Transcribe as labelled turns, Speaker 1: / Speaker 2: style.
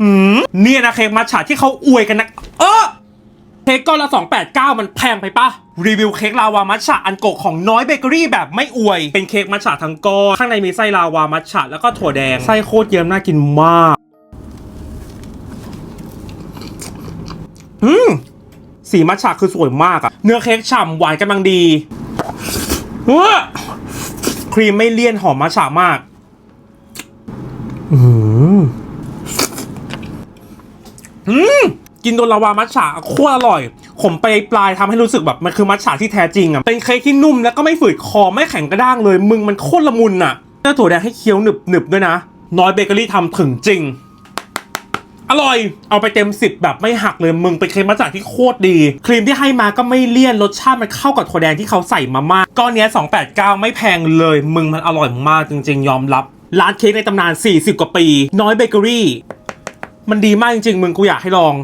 Speaker 1: หืมเนี่ยนะเค้กมัทฉะที่เขาอวยกันนะเออเค้กก้อนละ 289 มันแพงไปปะรีวิวเค้กลาวามัทฉะอันโกะของน้อยเบเกอรี่แบบไม่อวย เป็นเค้กมัทฉะทั้งก้อนข้างในมีไส้ลาวามัทฉะแล้วก็ถั่วแดง ไส้โคตรเยิ้มน่ากินมาก อืมสีมัทฉะคือสวยมากอะเนื้อเค้กฉ่ำหวานกำลังดีครีมไม่เลี่ยนหอมมัทฉะมาก อืม อืมกินโดนลาวามัทฉะโคตรอร่อย ขมไปปลายทำให้รู้สึกแบบมันคือมัทฉะที่แท้จริงอะเป็นเค้กที่นุ่มแล้วก็ไม่ฝืดคอไม่แข็งกระด้างเลย มึงมันโคตรละมุนอะเนื้อถั่วแดงให้เคี้ยวหนึบหนึบด้วยนะ น้อยเบเกอรี่ทำถึงจริง อร่อย เอาไปเต็มสิบแบบไม่หักเลยมึงเป็นเค้กมัทฉะที่โคตรดี ครีมที่ให้มาก็ไม่เลี่ยนรสชาติมันเข้ากับถั่วแดงที่เขาใส่มามากก้อนเนี้ย289 ไม่แพงเลย มึงมันอร่อยมากจริง ๆ ยอมรับร้านเค้กในตำนาน 40 กว่าปี น้อยเบเกอรี่ มันดีมากจริงๆ มึงกูอยากให้ลอง